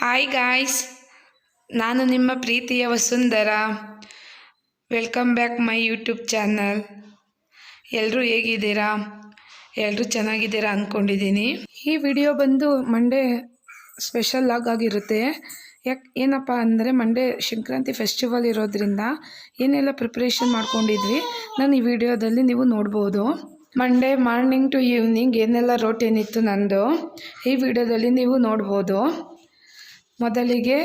Hi guys ನಾನು ನಿಮ್ಮ ಪ್ರೀತಿಯ Vasundhara. Welcome back my YouTube channel ಎಲ್ಲರೂ ಹೇಗಿದ್ದೀರಾ? ಎಲ್ಲರೂ ಚೆನ್ನಾಗಿದ್ದೀರಾ ಅಂದ್ಕೊಂಡಿದ್ದೀನಿ ಈ ವಿಡಿಯೋ ಬಂದು ಮಂಡೇ ಸ್ಪೆಷಲ್ ಆಗಿರುತ್ತೆ. ಯಾಕೆ, ಏನಪ್ಪ ಅಂದರೆ ಮಂಡೇ ಸಂಕ್ರಾಂತಿ ಫೆಸ್ಟಿವಲ್ ಇರೋದ್ರಿಂದ ಏನೆಲ್ಲ ಪ್ರಿಪ್ರೇಷನ್ ಮಾಡ್ಕೊಂಡಿದ್ವಿ, ನಾನು ಈ ವಿಡಿಯೋದಲ್ಲಿ ನೀವು ನೋಡ್ಬೋದು. ಮಂಡೇ ಮಾರ್ನಿಂಗ್ ಟು ಈವ್ನಿಂಗ್ ಏನೆಲ್ಲ ರೋಟೀನ್ ಇತ್ತು ನಂದು, ಈ ವಿಡಿಯೋದಲ್ಲಿ ನೀವು ನೋಡ್ಬೋದು. ಮೊದಲಿಗೆ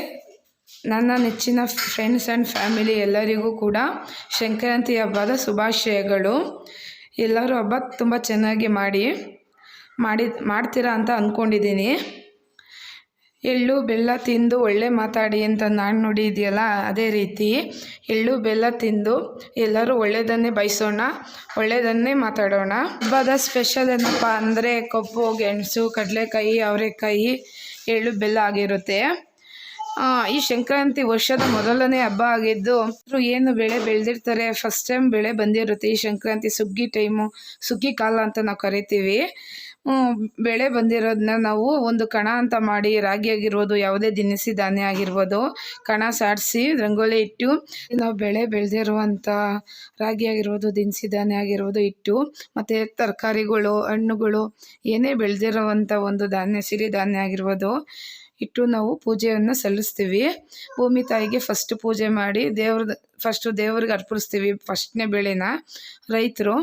ನನ್ನ ನೆಚ್ಚಿನ ಫ್ರೆಂಡ್ಸ್ ಆ್ಯಂಡ್ ಫ್ಯಾಮಿಲಿ ಎಲ್ಲರಿಗೂ ಕೂಡ ಸಂಕ್ರಾಂತಿ ಹಬ್ಬದ ಶುಭಾಶಯಗಳು. ಎಲ್ಲರೂ ಹಬ್ಬ ತುಂಬ ಚೆನ್ನಾಗಿ ಮಾಡಿ ಮಾಡಿ, ಮಾಡ್ತೀರಾ ಅಂತ ಅಂದ್ಕೊಂಡಿದ್ದೀನಿ ಎಳ್ಳು, ಬೆಲ್ಲ ತಿಂದು ಒಳ್ಳೆ ಮಾತಾಡಿ ಅಂತ ನಾನು ನುಡಿ ಇದೆಯಲ್ಲ, ಅದೇ ರೀತಿ ಎಳ್ಳು, ಬೆಲ್ಲ ತಿಂದು ಎಲ್ಲರೂ ಒಳ್ಳೆಯದನ್ನೇ ಬಯಸೋಣ ಒಳ್ಳೆಯದನ್ನೇ ಮಾತಾಡೋಣ. ಹಬ್ಬದ ಸ್ಪೆಷಲ್ ಏನಪ್ಪ ಅಂದರೆ, ಕಬ್ಬು, ಗೆಣಸು, ಕಡಲೆಕಾಯಿ, ಅವರೆಕಾಯಿ ಎಳ್ಳು ಬೆಲ್ಲ ಆಗಿರುತ್ತೆ. ಈ ಸಂಕ್ರಾಂತಿ ವರ್ಷದ ಮೊದಲನೇ ಹಬ್ಬ ಆಗಿದ್ದು ಏನು ಬೆಳೆ ಬೆಳೆದಿರ್ತಾರೆ ಫಸ್ಟ್ ಟೈಮ್ ಬೆಳೆ ಬಂದಿರುತ್ತೆ ಈ ಸಂಕ್ರಾಂತಿ ಸುಗ್ಗಿ ಟೈಮು ಸುಗ್ಗಿ ಕಾಲ ಅಂತ ನಾವು ಕರಿತೀವಿ. ಬೆಳೆ ಬಂದಿರೋದನ್ನ ನಾವು ಒಂದು ಕಣ ಅಂತ ಮಾಡಿ ರಾಗಿ ಆಗಿರ್ಬೋದು, ಯಾವುದೇ ದಿನಸಿ ಧಾನ್ಯ ಆಗಿರ್ಬೋದು, ಕಣ ಸಾಡಿಸಿ ರಂಗೋಲಿ ಇಟ್ಟು ನಾವು ಬೆಳೆ ಬೆಳೆದಿರುವಂಥ ರಾಗಿ ಆಗಿರ್ಬೋದು, ದಿನಸಿ ಧಾನ್ಯ ಆಗಿರ್ಬೋದು ಇಟ್ಟು, ಮತ್ತು ತರಕಾರಿಗಳು, ಹಣ್ಣುಗಳು, ಏನೇ ಬೆಳೆದಿರುವಂಥ ಒಂದು ಧಾನ್ಯ ಸಿರಿಧಾನ್ಯ ಆಗಿರ್ಬೋದು, ಇಟ್ಟು ನಾವು ಪೂಜೆಯನ್ನು ಸಲ್ಲಿಸ್ತೀವಿ. ಭೂಮಿ ತಾಯಿಗೆ ಫಸ್ಟ್ ಪೂಜೆ ಮಾಡಿ ದೇವ್ರದ್ದು ಫಸ್ಟು ದೇವ್ರಿಗೆ ಅರ್ಪಿಸ್ತೀವಿ ಫಸ್ಟ್ನೇ ಬೆಳೆನ ರೈತರು.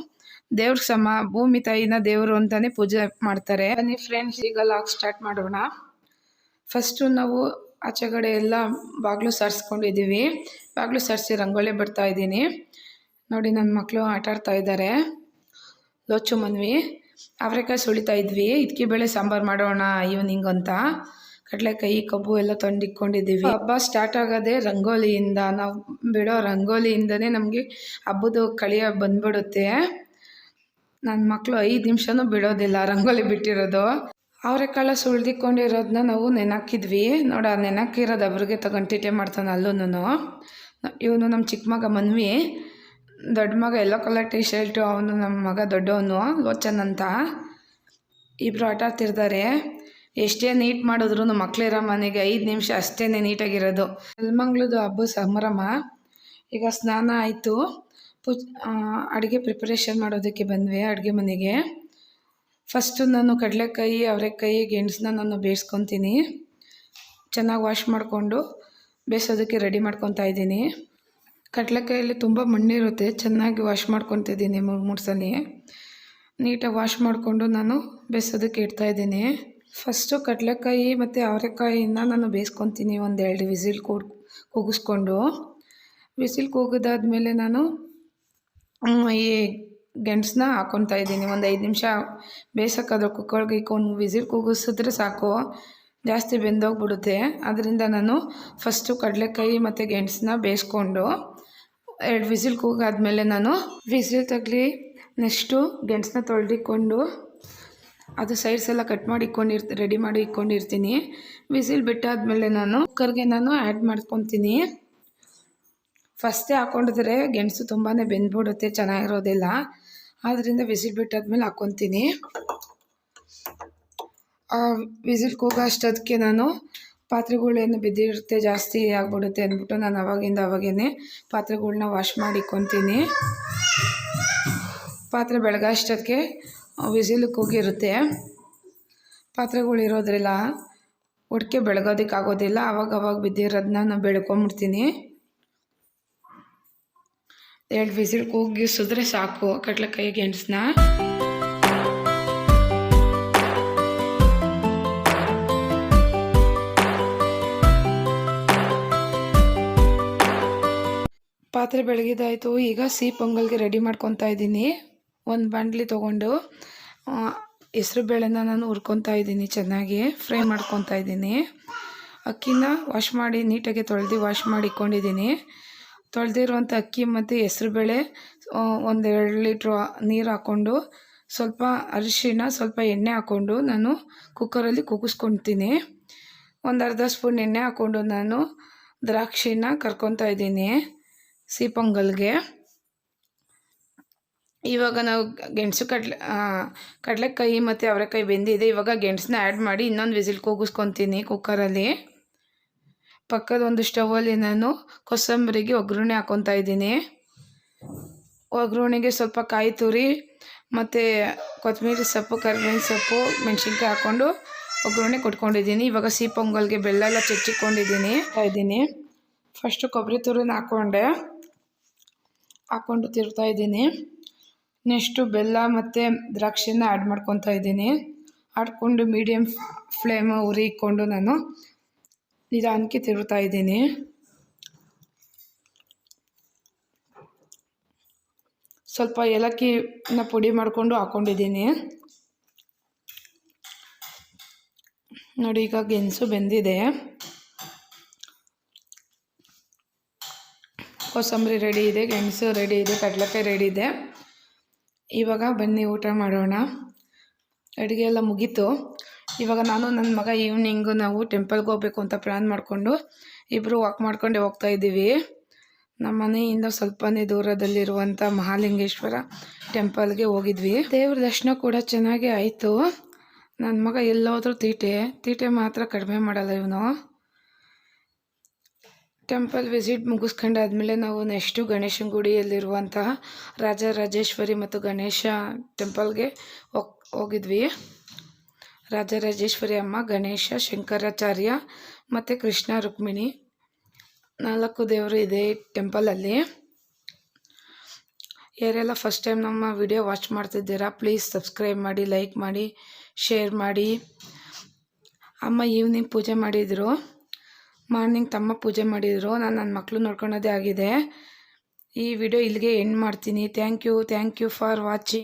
ದೇವ್ರ ಸಮ ಭೂಮಿ ತಾಯಿನ ದೇವರು ಅಂತಾನೆ ಪೂಜೆ ಮಾಡ್ತಾರೆ. ಬನ್ನಿ ಫ್ರೆಂಡ್ಸ್ ಈಗ ಲಾಕ್ ಸ್ಟಾರ್ಟ್ ಮಾಡೋಣ. ಫಸ್ಟು ನಾವು ಆಚೆಗಡೆ ಎಲ್ಲ ಬಾಗಿಲು ಸಾರಿಸ್ಕೊಂಡಿದ್ದೀವಿ ಬಾಗಿಲು ಸಾರಿಸಿ ರಂಗೋಲಿ ಬಿಡ್ತಾ ಇದ್ದೀನಿ. ನೋಡಿ ನನ್ನ ಮಕ್ಕಳು ಆಟ ಆಡ್ತಾ ಇದ್ದಾರೆ. ಲೋಚು ಮನ್ವಿ, ಅವರೆಕಾಯಿ ಸುಳಿತಾ ಇದ್ವಿ. ಇದಕ್ಕೆ ಬೇಳೆ ಸಾಂಬಾರು ಮಾಡೋಣ ಈವ್ನಿಂಗ್ ಅಂತ. ಕಡಲೆಕಾಯಿ, ಕಬ್ಬು ಎಲ್ಲ ತಂದಿಟ್ಕೊಂಡಿದ್ದೀವಿ ಹಬ್ಬ ಸ್ಟಾರ್ಟ್ ಆಗೋದೆ ರಂಗೋಲಿಯಿಂದ, ನಾವು ಬಿಡೋ ರಂಗೋಲಿಯಿಂದನೇ ನಮಗೆ ಹಬ್ಬದ ಕಳಿಯ ಬಂದ್ಬಿಡುತ್ತೆ. ನನ್ನ ಮಕ್ಕಳು ಐದು ನಿಮಿಷನೂ ಬಿಡೋದಿಲ್ಲ, ರಂಗೋಲಿ ಬಿಟ್ಟಿರೋದು. ಅವರೆಕಾಳ ಸುಳ್ದಿಕೊಂಡಿರೋದನ್ನ ನಾವು ನೆನಕಿದ್ವಿ. ನೋಡ ನೆನಕಿರೋದು ಅವ್ರಿಗೆ ತಗೊಂಡು ಟಿಟೆ ಮಾಡ್ತಾನೆ ಅಲ್ಲೂ ಇವನು ನಮ್ಮ ಚಿಕ್ಕ ಮಗ ಮನ್ವಿ. ದೊಡ್ಡ ಮಗ ಎಲ್ಲೋ ಕಲರ್ ಟಿ ಶರ್ಟು ಅವನು ನಮ್ಮ ಮಗ ದೊಡ್ಡವನು, ಲೋಚನ್ ಅಂತ. ಇಬ್ಬರು ಆಟ ಆಡ್ತಿರ್ತಾರೆ. ಎಷ್ಟೇ ನೀಟ್ ಮಾಡಿದ್ರು ಮಕ್ಕಳಿರೋ ಮನೆಗೆ ಐದು ನಿಮಿಷ ಅಷ್ಟೇ ನೀಟಾಗಿರೋದು. ನೆಲಮಂಗ್ಲದ ಹಬ್ಬ ಸಂಭ್ರಮ ಈಗ ಸ್ನಾನ ಆಯಿತು. ಪೂಜ್ ಅಡುಗೆ ಪ್ರಿಪರೇಷನ್ ಮಾಡೋದಕ್ಕೆ ಬಂದ್ವಿ ಅಡುಗೆ ಮನೆಗೆ. ಫಸ್ಟು ನಾನು ಕಡಲೆಕಾಯಿ, ಅವರೆಕಾಯಿ, ಗೆಣಸನ್ನ ನಾನು ಬೇಯಿಸ್ಕೊತೀನಿ. ಚೆನ್ನಾಗಿ ವಾಶ್ ಮಾಡಿಕೊಂಡು ಬೇಯಿಸೋದಕ್ಕೆ ರೆಡಿ ಮಾಡ್ಕೊತಾ ಇದ್ದೀನಿ. ಕಡಲೆಕಾಯಲ್ಲಿ ತುಂಬ ಮಣ್ಣಿರುತ್ತೆ, ಚೆನ್ನಾಗಿ ವಾಶ್ ಮಾಡ್ಕೊತಿದ್ದೀನಿ ಮೂರು ಮೂರು ಸಲ. ನೀಟಾಗಿ ವಾಶ್ ಮಾಡಿಕೊಂಡು ನಾನು ಬೇಯಿಸೋದಕ್ಕೆ ಇಡ್ತಾಯಿದ್ದೀನಿ ಫಸ್ಟು ಕಡಲೆಕಾಯಿ ಮತ್ತು ಅವರೆಕಾಯಿನ ನಾನು ಬೇಯಿಸ್ಕೊತೀನಿ ಒಂದು ಎರಡು ವಿಸಿಲ್ ಕೂಡ ಕೂಗಿಸ್ಕೊಂಡು. ವಿಸಿಲ್ ಕೂಗಿದಾದ್ಮೇಲೆ ನಾನು ಈ ಗೆಣಸನ್ನ ಹಾಕ್ಕೊತಾ ಇದ್ದೀನಿ. ಒಂದು ಐದು ನಿಮಿಷ ಬೇಯಿಸೋಕ್ಕಾದ್ರೆ ಕುಕ್ಕರ್ಗೆ ಒಂದು ವಿಸಿಲ್ ಕೂಗಿಸಿದ್ರೆ ಸಾಕು. ಜಾಸ್ತಿ ಬೆಂದೋಗ್ಬಿಡುತ್ತೆ. ಅದರಿಂದ ನಾನು ಫಸ್ಟು ಕಡಲೆಕಾಯಿ ಮತ್ತು ಗೆಣಸನ್ನ ಬೇಯಿಸ್ಕೊಂಡು ಎರಡು ವಿಸಿಲ್ ಕೂಗಾದ್ಮೇಲೆ ನಾನು ವಿಸಿಲ್ ತಗಲಿ ನೆಕ್ಸ್ಟು ಗೆಣಸನ್ನ ತೊಳೆದಿಕೊಂಡು ಅದು ಸೈಡ್ಸ್ ಎಲ್ಲ ಕಟ್ ಮಾಡಿ ಇಕ್ಕೊಂಡಿರ್ ರೆಡಿ ಮಾಡಿ ಇಕ್ಕೊಂಡಿರ್ತೀನಿ. ವಿಸಿಲ್ ಬಿಟ್ಟಾದ್ಮೇಲೆ ನಾನು ಕುಕ್ಕರ್ಗೆ ನಾನು ಆ್ಯಡ್ ಮಾಡ್ಕೊತೀನಿ. ಫಸ್ಟೇ ಹಾಕೊಂಡಿದ್ರೆ ಗೆಣಸು ತುಂಬಾ ಬೆಂದ್ಬಿಡುತ್ತೆ, ಚೆನ್ನಾಗಿರೋದಿಲ್ಲ. ಆದ್ದರಿಂದ ವಿಸಿಲ್ ಬಿಟ್ಟಾದ್ಮೇಲೆ ಹಾಕ್ಕೊತೀನಿ. ವಿಸಿಲ್ ಕೂಗೋ ಅಷ್ಟೊತ್ತಿಗೆ ನಾನು ಪಾತ್ರೆಗಳೇನು ಬಿದ್ದಿರುತ್ತೆ ಜಾಸ್ತಿ ಆಗ್ಬಿಡುತ್ತೆ ಅಂದ್ಬಿಟ್ಟು ನಾನು ಅವಾಗಿಂದ ಅವಾಗೇ ಪಾತ್ರೆಗಳನ್ನ ವಾಶ್ ಮಾಡಿ ಇಕ್ಕೊತೀನಿ ಪಾತ್ರೆ ಬೆಳಗ್ಗೆ ಅಷ್ಟೊತ್ತಿಗೆ ವಿಸಿಲ್ ಕೂಗಿರುತ್ತೆ. ಪಾತ್ರೆಗಳು ಇರೋದ್ರಿಲ್ಲ ಒಟ್ಟಿಗೆ ಬೆಳಗೋದಕ್ಕೆ ಆಗೋದಿಲ್ಲ ಅವಾಗ ಅವಾಗ ಬಿದ್ದಿರೋದನ್ನ ನಾನು ಬೆಳ್ಕೊಂಬಿಡ್ತೀನಿ. ಎರಡು ವಿಸಿಲ್ ಕೂಗಿಸಿದ್ರೆ ಸಾಕು. ಕಡಲೆಕಾಯಿ ಗೆಣಸನ್ನ ಪಾತ್ರೆ ಬೆಳಗಿದಾಯಿತು. ಈಗ ಸಿಹಿ ಪೊಂಗಲ್ಗೆ ರೆಡಿ ಮಾಡ್ಕೊತಾ ಇದ್ದೀನಿ. ಒಂದು ಬಾಂಡ್ಲಿ ತೊಗೊಂಡು ಹೆಸ್ರು ಬೇಳೆನ ನಾನು ಹುರ್ಕೊತಾ ಇದ್ದೀನಿ ಚೆನ್ನಾಗಿ. ಫ್ರೈ ಮಾಡ್ಕೊತಾ ಇದ್ದೀನಿ. ಅಕ್ಕಿನ ವಾಶ್ ಮಾಡಿ, ನೀಟಾಗಿ ತೊಳೆದು ವಾಶ್ ಮಾಡಿ ಇಟ್ಕೊಂಡಿದ್ದೀನಿ. ತೊಳೆದಿರುವಂಥ ಅಕ್ಕಿ ಮತ್ತು ಹೆಸರುಬೇಳೆ ಒಂದು ಎರಡು ಲೀಟ್ರ್ ನೀರು ಹಾಕ್ಕೊಂಡು ಸ್ವಲ್ಪ ಅರಿಶಿನ ಸ್ವಲ್ಪ ಎಣ್ಣೆ ಹಾಕ್ಕೊಂಡು ನಾನು ಕುಕ್ಕರಲ್ಲಿ ಕೂಗಿಸ್ಕೊತೀನಿ ಒಂದು ಅರ್ಧ ಸ್ಪೂನ್ ಎಣ್ಣೆ ಹಾಕ್ಕೊಂಡು ನಾನು ದ್ರಾಕ್ಷಿನ ಕರ್ಕೊತಾ ಇದ್ದೀನಿ ಸಿಹಿ ಪೊಂಗಲ್ಗೆ ಇವಾಗ ನಾವು ಗೆಣಸು ಕಡಲೆ ಕಡಲೆಕಾಯಿ ಮತ್ತು ಅವರೆಕಾಯಿ ಬೆಂದಿದೆ. ಇವಾಗ ಗೆಣಸನ್ನ ಆ್ಯಡ್ ಮಾಡಿ ಇನ್ನೊಂದು ವಿಸಿಲ್ ಕೂಗಿಸ್ಕೊತೀನಿ ಕುಕ್ಕರಲ್ಲಿ. ಪಕ್ಕದ ಒಂದು ಸ್ಟವಲ್ಲಿ ನಾನು ಕೊಸಂಬರಿಗೆ ಒಗ್ಗರಣೆ ಹಾಕೊತಾ ಇದ್ದೀನಿ. ಒಗ್ಗರಣೆಗೆ ಸ್ವಲ್ಪ ಕಾಯಿ ತುರಿ ಮತ್ತು ಕೊತ್ತಂಬರಿ ಸೊಪ್ಪು, ಕರಿಬೇವಿನ ಸೊಪ್ಪು, ಮೆಣಸಿನ್ಕಾಯಿ ಹಾಕ್ಕೊಂಡು ಒಗ್ಗರಣೆ ಕೊಟ್ಕೊಂಡಿದ್ದೀನಿ. ಇವಾಗ ಸಿಹಿ ಪೊಂಗಲ್ಗೆ ಬೆಲ್ಲ ಎಲ್ಲ ಚಚ್ಚಿಕೊಂಡಿದ್ದೀನಿ. ಇದ್ದೀನಿ. ಫಸ್ಟು ಕೊಬ್ಬರಿ ತುರಿನ ಹಾಕ್ಕೊಂಡೆ. ಹಾಕ್ಕೊಂಡು ತಿರ್ತಾ ಇದ್ದೀನಿ. ನೆಕ್ಸ್ಟು ಬೆಲ್ಲ ಮತ್ತು ದ್ರಾಕ್ಷಿನ ಆ್ಯಡ್ ಮಾಡ್ಕೊತಾ ಇದ್ದೀನಿ. ಆಡ್ಕೊಂಡು ಮೀಡಿಯಮ್ ಫ್ಲೇಮ್ ಉರಿ ಇಕ್ಕೊಂಡು ನಾನು ನಿಧಾನಕ್ಕೆ ತಿರುತ್ತಾ ಇದ್ದೀನಿ ಸ್ವಲ್ಪ ಏಲಕ್ಕಿನ ಪುಡಿ ಮಾಡಿಕೊಂಡು ಹಾಕ್ಕೊಂಡಿದ್ದೀನಿ ನೋಡಿ, ಈಗ ಗೆಣಸು ಬೆಂದಿದೆ. ಕೋಸಂಬರಿ ರೆಡಿ ಇದೆ, ಗೆಣಸು ರೆಡಿ ಇದೆ, ಕಡಲೆಕಾಯಿ ರೆಡಿ ಇದೆ. ಇವಾಗ ಬನ್ನಿ ಊಟ ಮಾಡೋಣ. ಅಡುಗೆ ಎಲ್ಲ ಮುಗೀತು. ಇವಾಗ ನಾನು ನನ್ನ ಮಗ ಈವ್ನಿಂಗು ನಾವು ಟೆಂಪಲ್ಗೆ ಹೋಗ್ಬೇಕು ಅಂತ ಪ್ಲ್ಯಾನ್ ಮಾಡಿಕೊಂಡು ಇಬ್ಬರು ವಾಕ್ ಮಾಡ್ಕೊಂಡೆ ಹೋಗ್ತಾ ಇದ್ದೀವಿ. ನಮ್ಮ ಮನೆಯಿಂದ ಸ್ವಲ್ಪನೇ ದೂರದಲ್ಲಿರುವಂಥ ಮಹಾಲಿಂಗೇಶ್ವರ ಟೆಂಪಲ್ಗೆ ಹೋಗಿದ್ವಿ. ದೇವ್ರ ದರ್ಶನ ಕೂಡ ಚೆನ್ನಾಗೇ ಆಯಿತು. ನನ್ನ ಮಗ ಎಲ್ಲೋದ್ರೂ ತೀಟೆ ತೀಟೆ ಮಾತ್ರ ಕಡಿಮೆ ಮಾಡಲ್ಲ ಇವನು. ಟೆಂಪಲ್ ವಿಸಿಟ್ ಮುಗಿಸ್ಕೊಂಡಾದ್ಮೇಲೆ ನಾವು ನೆಕ್ಸ್ಟು ಗಣೇಶನ ಗುಡಿಯಲ್ಲಿರುವಂತಹ ರಾಜರಾಜೇಶ್ವರಿ ಮತ್ತು ಗಣೇಶ ಟೆಂಪಲ್ಗೆ ಹೋಗ್, ಹೋಗಿದ್ವಿ. ರಾಜರಾಜೇಶ್ವರಿ ಅಮ್ಮ ಗಣೇಶ, ಶಂಕರಾಚಾರ್ಯ ಮತ್ತು ಕೃಷ್ಣ, ರುಕ್ಮಿಣಿ. ನಾಲ್ಕು ದೇವರು ಇದೆ ಟೆಂಪಲಲ್ಲಿ. ಯಾರೆಲ್ಲ ಫಸ್ಟ್ ಟೈಮ್ ನಮ್ಮ ವಿಡಿಯೋ ವಾಚ್ ಮಾಡ್ತಿದ್ದೀರಾ ಪ್ಲೀಸ್ ಸಬ್ಸ್ಕ್ರೈಬ್ ಮಾಡಿ ಲೈಕ್ ಮಾಡಿ ಶೇರ್ ಮಾಡಿ. ಅಮ್ಮ ಈವ್ನಿಂಗ್ ಪೂಜೆ ಮಾಡಿದರು. ಮಾರ್ನಿಂಗ್ ತಮ್ಮ ಪೂಜೆ ಮಾಡಿದರು. ನಾನು ನನ್ನ ಮಕ್ಕಳು ನೋಡ್ಕೊಳೋದೇ ಆಗಿದೆ. ಈ ವಿಡಿಯೋ ಇಲ್ಲಿಗೆ ಎಂಡ್ ಮಾಡ್ತೀನಿ. Thank you thank you for watching